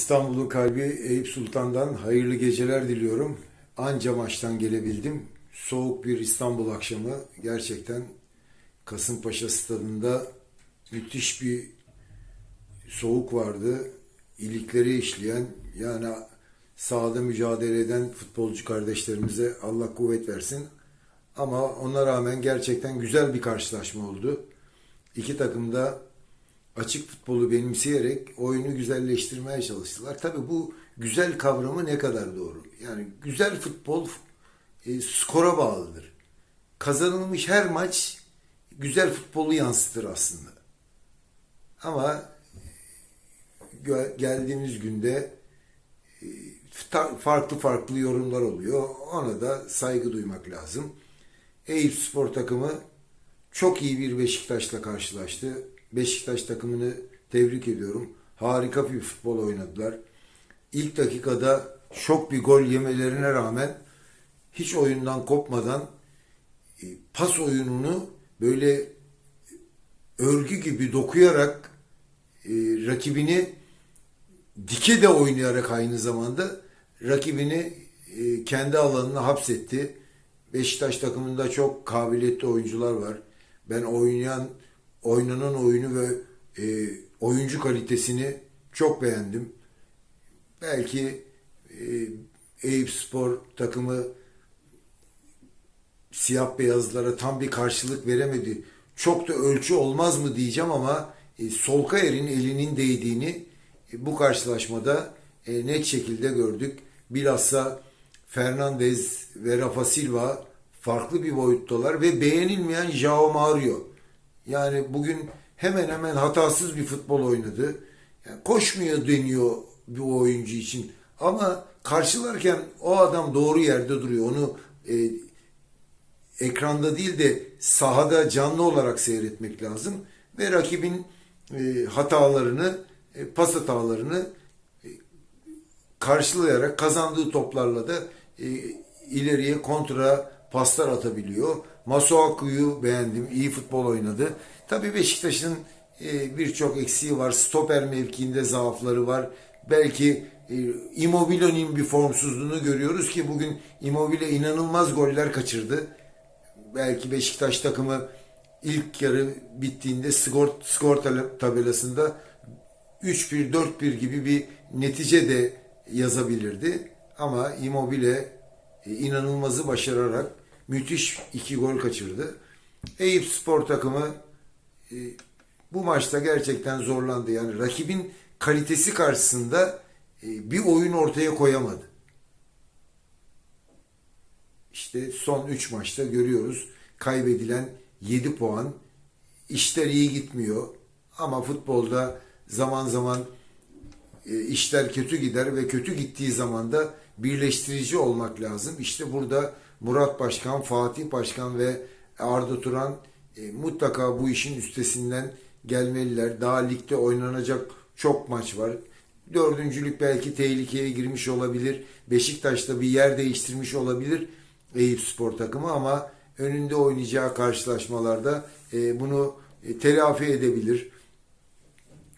İstanbul'un kalbi Eyüp Sultan'dan hayırlı geceler diliyorum. Anca maçtan gelebildim. Soğuk bir İstanbul akşamı gerçekten Kasımpaşa stadında müthiş bir soğuk vardı. İlikleri işleyen yani sahada mücadele eden futbolcu kardeşlerimize Allah kuvvet versin. Ama ona rağmen gerçekten güzel bir karşılaşma oldu. İki takım da açık futbolu benimseyerek oyunu güzelleştirmeye çalıştılar. Tabii bu güzel kavramı ne kadar doğru? Yani güzel futbol e, skora bağlıdır. Kazanılmış her maç güzel futbolu yansıtır aslında. Ama gö- geldiğimiz günde e, farklı farklı yorumlar oluyor. Ona da saygı duymak lazım. Eyüp Spor takımı çok iyi bir Beşiktaş'la karşılaştı. Beşiktaş takımını tebrik ediyorum. Harika bir futbol oynadılar. İlk dakikada şok bir gol yemelerine rağmen hiç oyundan kopmadan e, pas oyununu böyle örgü gibi dokuyarak e, rakibini dike de oynayarak aynı zamanda rakibini e, kendi alanına hapsetti. Beşiktaş takımında çok kabiliyetli oyuncular var. Ben oynayan oynanan oyunu ve e, oyuncu kalitesini çok beğendim. Belki e, Eyüp Spor takımı siyah beyazlara tam bir karşılık veremedi. Çok da ölçü olmaz mı diyeceğim ama e, Solkayer'in elinin değdiğini e, bu karşılaşmada e, net şekilde gördük. Bilhassa Fernandez ve Rafa Silva farklı bir boyuttalar ve beğenilmeyen Joao Mario. Yani bugün hemen hemen hatasız bir futbol oynadı. Yani koşmuyor deniyor bu oyuncu için. Ama karşılarken o adam doğru yerde duruyor. Onu e, ekranda değil de sahada canlı olarak seyretmek lazım. Ve rakibin e, hatalarını, e, pas hatalarını e, karşılayarak kazandığı toplarla da e, ileriye kontra paslar atabiliyor. Masuaku'yu beğendim. iyi futbol oynadı. Tabii Beşiktaş'ın e, birçok eksiği var. Stoper mevkiinde zaafları var. Belki e, Immobile'nin bir formsuzluğunu görüyoruz ki bugün Immobile inanılmaz goller kaçırdı. Belki Beşiktaş takımı ilk yarı bittiğinde skor, skor tabelasında 3-1, 4-1 gibi bir netice de yazabilirdi. Ama Immobile e, inanılmazı başararak müthiş iki gol kaçırdı. Eyüp Spor takımı e, bu maçta gerçekten zorlandı. Yani rakibin kalitesi karşısında e, bir oyun ortaya koyamadı. İşte son 3 maçta görüyoruz kaybedilen 7 puan. İşler iyi gitmiyor ama futbolda zaman zaman e, işler kötü gider ve kötü gittiği zaman da birleştirici olmak lazım. İşte burada Murat Başkan, Fatih Başkan ve Arda Turan e, mutlaka bu işin üstesinden gelmeliler. Daha ligde oynanacak çok maç var. Dördüncülük belki tehlikeye girmiş olabilir. Beşiktaş'ta bir yer değiştirmiş olabilir Eyüp Spor takımı ama önünde oynayacağı karşılaşmalarda e, bunu e, telafi edebilir.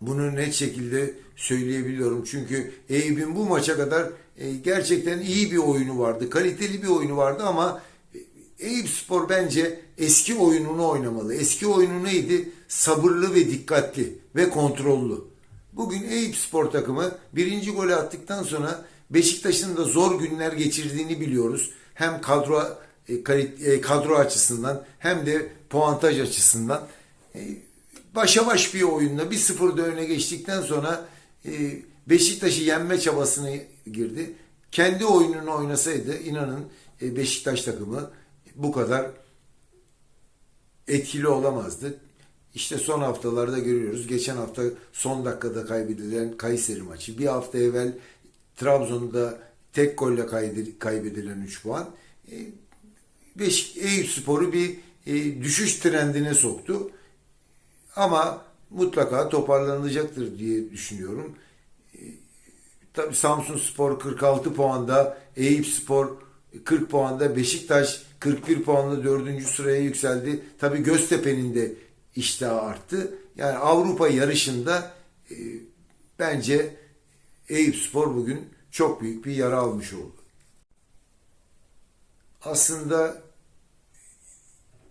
Bunu net şekilde söyleyebiliyorum. Çünkü Eyüp'ün bu maça kadar e, gerçekten iyi bir oyunu vardı. Kaliteli bir oyunu vardı ama e, Eyüp Spor bence eski oyununu oynamalı. Eski oyunu neydi? Sabırlı ve dikkatli ve kontrollü. Bugün Eyüp Spor takımı birinci golü attıktan sonra Beşiktaş'ın da zor günler geçirdiğini biliyoruz. Hem kadro e, kadro açısından hem de puantaj açısından başa baş bir oyunla bir sıfırda öne geçtikten sonra Beşiktaş'ı yenme çabasına girdi. Kendi oyununu oynasaydı inanın Beşiktaş takımı bu kadar etkili olamazdı. İşte son haftalarda görüyoruz. Geçen hafta son dakikada kaybedilen Kayseri maçı. Bir hafta evvel Trabzon'da tek golle kaybedilen 3 puan. Beşik Eyüp Spor'u bir e, düşüş trendine soktu. Ama mutlaka toparlanacaktır diye düşünüyorum. Tabii Samsun Spor 46 puanda, Eyüp Spor 40 puanda, Beşiktaş 41 puanla 4. sıraya yükseldi. Tabii Göztepe'nin de iştahı arttı. Yani Avrupa yarışında e, bence Eyüp Spor bugün çok büyük bir yara almış oldu. Aslında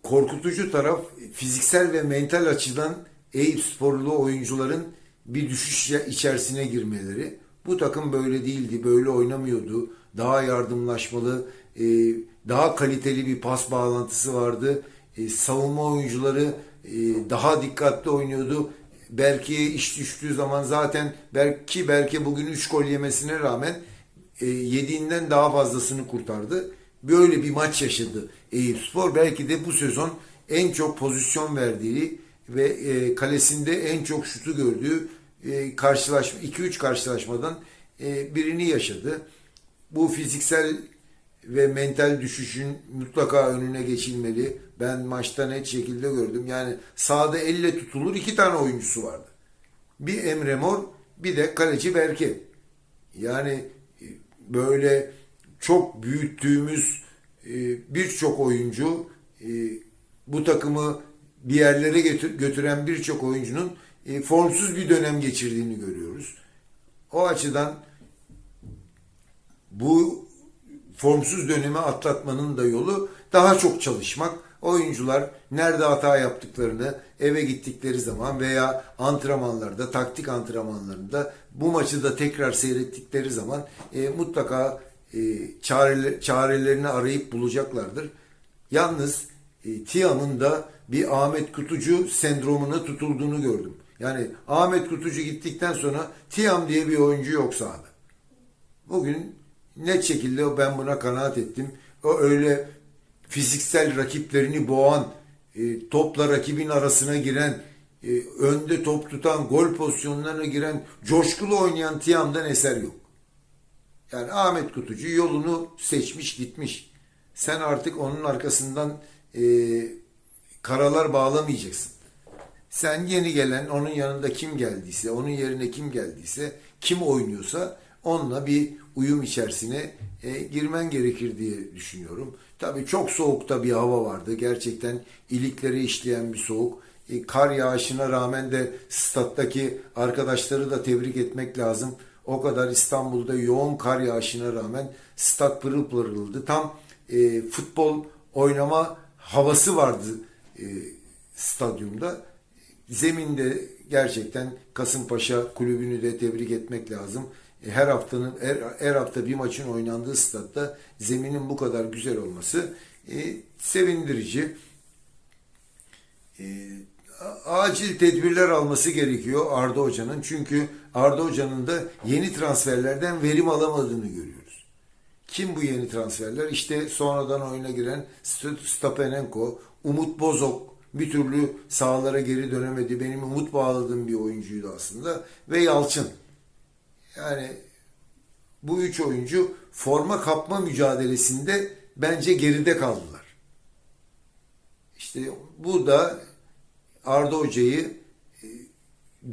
korkutucu taraf fiziksel ve mental açıdan Eyüp sporlu oyuncuların bir düşüş içerisine girmeleri. Bu takım böyle değildi, böyle oynamıyordu. Daha yardımlaşmalı, e, daha kaliteli bir pas bağlantısı vardı. E, savunma oyuncuları e, daha dikkatli oynuyordu. Belki iş düştüğü zaman zaten belki belki bugün 3 gol yemesine rağmen yediğinden daha fazlasını kurtardı. Böyle bir maç yaşadı Eyüp Spor. Belki de bu sezon en çok pozisyon verdiği ve e, kalesinde en çok şutu gördüğü e, karşılaşma 2-3 karşılaşmadan e, birini yaşadı. Bu fiziksel ve mental düşüşün mutlaka önüne geçilmeli. Ben maçta net şekilde gördüm. Yani sahada elle tutulur iki tane oyuncusu vardı. Bir Emre Mor, bir de kaleci Berke. Yani e, böyle çok büyüttüğümüz e, birçok oyuncu e, bu takımı bir yerlere götüren birçok oyuncunun formsuz bir dönem geçirdiğini görüyoruz. O açıdan bu formsuz dönemi atlatmanın da yolu daha çok çalışmak. Oyuncular nerede hata yaptıklarını eve gittikleri zaman veya antrenmanlarda, taktik antrenmanlarında bu maçı da tekrar seyrettikleri zaman e, mutlaka e, çare, çarelerini arayıp bulacaklardır. Yalnız e, Tiam'ın da bir Ahmet Kutucu sendromuna tutulduğunu gördüm. Yani Ahmet Kutucu gittikten sonra Tiam diye bir oyuncu yok sahada. Bugün net şekilde ben buna kanaat ettim. O öyle fiziksel rakiplerini boğan, e, topla rakibin arasına giren, e, önde top tutan, gol pozisyonlarına giren, coşkulu oynayan Tiam'dan eser yok. Yani Ahmet Kutucu yolunu seçmiş gitmiş. Sen artık onun arkasından e, karalar bağlamayacaksın. Sen yeni gelen, onun yanında kim geldiyse, onun yerine kim geldiyse, kim oynuyorsa onunla bir uyum içerisine e, girmen gerekir diye düşünüyorum. Tabii çok soğukta bir hava vardı. Gerçekten ilikleri işleyen bir soğuk. E, kar yağışına rağmen de stat'taki arkadaşları da tebrik etmek lazım. O kadar İstanbul'da yoğun kar yağışına rağmen stat pırıl pırıldı. Tam e, futbol oynama havası vardı e, stadyumda. Zeminde gerçekten Kasımpaşa kulübünü de tebrik etmek lazım. E, her haftanın her, her hafta bir maçın oynandığı statta zeminin bu kadar güzel olması e, sevindirici. E, acil tedbirler alması gerekiyor Arda Hoca'nın. Çünkü Arda Hoca'nın da yeni transferlerden verim alamadığını görüyoruz. Kim bu yeni transferler? İşte sonradan oyuna giren Stapenenko, Umut Bozok bir türlü sahalara geri dönemedi. Benim umut bağladığım bir oyuncuydu aslında. Ve Yalçın. Yani bu üç oyuncu forma kapma mücadelesinde bence geride kaldılar. İşte bu da Arda Hoca'yı e,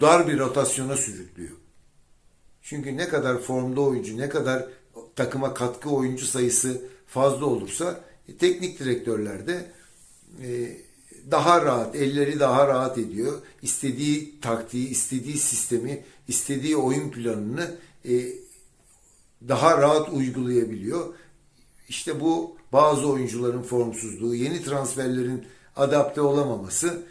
dar bir rotasyona sürüklüyor. Çünkü ne kadar formda oyuncu, ne kadar takıma katkı oyuncu sayısı fazla olursa e, teknik direktörler de daha rahat, elleri daha rahat ediyor. İstediği taktiği, istediği sistemi, istediği oyun planını e, daha rahat uygulayabiliyor. İşte bu bazı oyuncuların formsuzluğu, yeni transferlerin adapte olamaması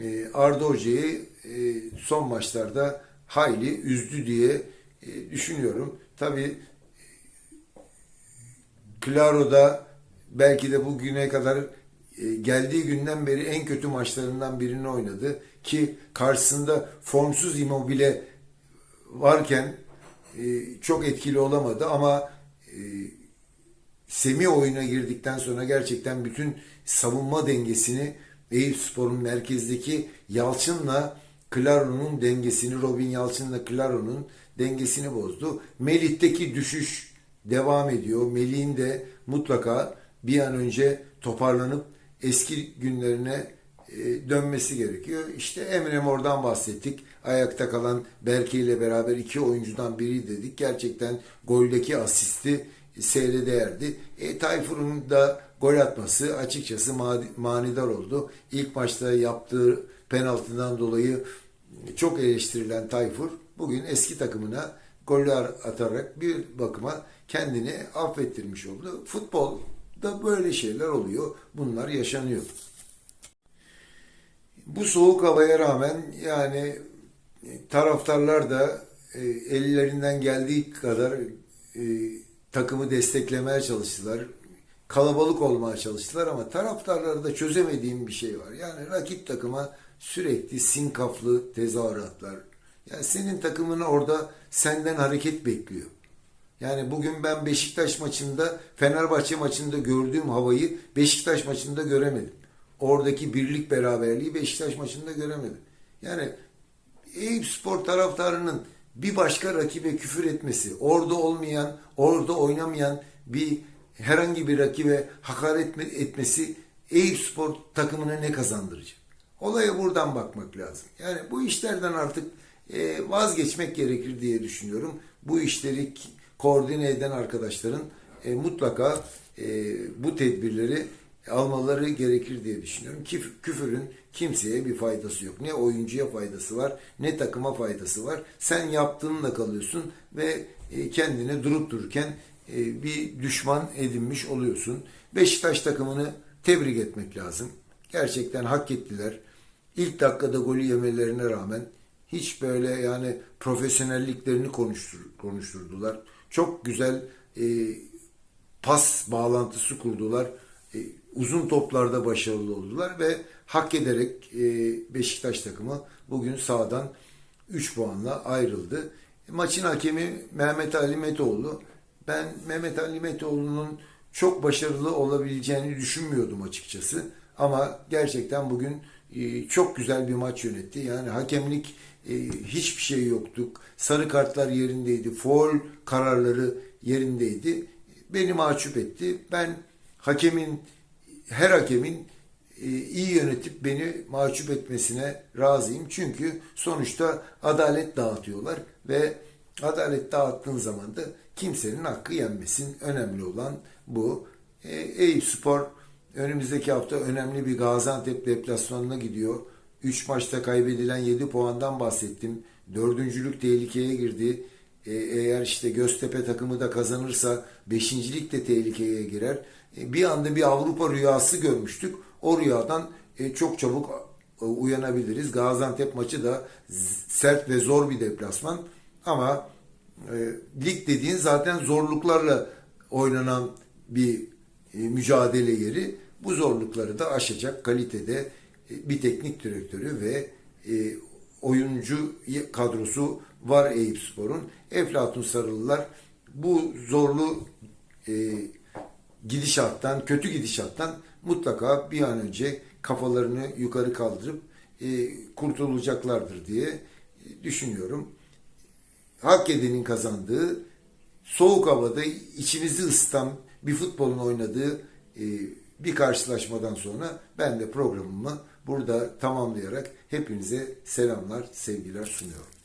e, Arda Hoca'yı e, son maçlarda hayli üzdü diye e, düşünüyorum. Tabi Claro'da belki de bugüne kadar e, geldiği günden beri en kötü maçlarından birini oynadı ki karşısında formsuz Immobile varken e, çok etkili olamadı ama e, Semi oyuna girdikten sonra gerçekten bütün savunma dengesini Eyüp merkezdeki Yalçın'la Claro'nun dengesini, Robin Yalçın'la Claro'nun dengesini bozdu. Melih'teki düşüş devam ediyor. Melih'in de mutlaka bir an önce toparlanıp eski günlerine e, dönmesi gerekiyor. İşte Emre Mor'dan bahsettik. Ayakta kalan Berke ile beraber iki oyuncudan biri dedik. Gerçekten goldeki asisti seyre değerdi. E, Tayfur'un da gol atması açıkçası manidar oldu. İlk maçta yaptığı penaltıdan dolayı çok eleştirilen Tayfur bugün eski takımına goller atarak bir bakıma kendini affettirmiş oldu. Futbolda böyle şeyler oluyor. Bunlar yaşanıyor. Bu soğuk havaya rağmen yani e, taraftarlar da e, ellerinden geldiği kadar e, takımı desteklemeye çalıştılar. Kalabalık olmaya çalıştılar ama taraftarları da çözemediğim bir şey var. Yani rakip takıma sürekli sinkaflı tezahüratlar. Yani senin takımın orada senden hareket bekliyor. Yani bugün ben Beşiktaş maçında, Fenerbahçe maçında gördüğüm havayı Beşiktaş maçında göremedim. Oradaki birlik beraberliği Beşiktaş maçında göremedim. Yani Eyüp Spor taraftarının bir başka rakibe küfür etmesi, orada olmayan, orada oynamayan bir herhangi bir rakibe hakaret etme- etmesi Eyüp Spor takımına ne kazandıracak? Olaya buradan bakmak lazım. Yani bu işlerden artık e, vazgeçmek gerekir diye düşünüyorum. Bu işleri koordine eden arkadaşların e, mutlaka e, bu tedbirleri almaları gerekir diye düşünüyorum. Kif- küfürün kimseye bir faydası yok. Ne oyuncuya faydası var, ne takıma faydası var. Sen yaptığınla kalıyorsun ve e, kendine durup dururken e, bir düşman edinmiş oluyorsun. Beşiktaş takımını tebrik etmek lazım. Gerçekten hak ettiler. İlk dakikada golü yemelerine rağmen hiç böyle yani profesyonelliklerini konuştur, konuşturdular. Çok güzel e, pas bağlantısı kurdular. E, uzun toplarda başarılı oldular ve hak ederek e, Beşiktaş takımı bugün sahadan 3 puanla ayrıldı. Maçın hakemi Mehmet Ali Metoğlu. Ben Mehmet Ali Metoğlu'nun çok başarılı olabileceğini düşünmüyordum açıkçası. Ama gerçekten bugün e, çok güzel bir maç yönetti. Yani hakemlik e, hiçbir şey yoktu. Sarı kartlar yerindeydi. Foul kararları yerindeydi. Beni mahcup etti. Ben hakemin her hakemin e, iyi yönetip beni mahcup etmesine razıyım. Çünkü sonuçta adalet dağıtıyorlar ve adalet dağıttığın zaman da kimsenin hakkı yenmesin. Önemli olan bu. E, Eyüp Spor önümüzdeki hafta önemli bir Gaziantep deplasmanına gidiyor. 3 maçta kaybedilen 7 puandan bahsettim. Dördüncülük tehlikeye girdi. E, eğer işte Göztepe takımı da kazanırsa beşincilik de tehlikeye girer. E, bir anda bir Avrupa rüyası görmüştük. O rüyadan e, çok çabuk e, uyanabiliriz. Gaziantep maçı da sert ve zor bir deplasman. Ama e, lig dediğin zaten zorluklarla oynanan bir mücadele yeri. Bu zorlukları da aşacak kalitede e, bir teknik direktörü ve e, oyuncu kadrosu var Eyüp Spor'un. Eflatun Sarılılar bu zorlu e, gidişattan, kötü gidişattan mutlaka bir an önce kafalarını yukarı kaldırıp e, kurtulacaklardır diye e, düşünüyorum. Hak edenin kazandığı, soğuk havada içimizi ısıtan bir futbolun oynadığı e, bir karşılaşmadan sonra ben de programımı burada tamamlayarak hepinize selamlar, sevgiler sunuyorum.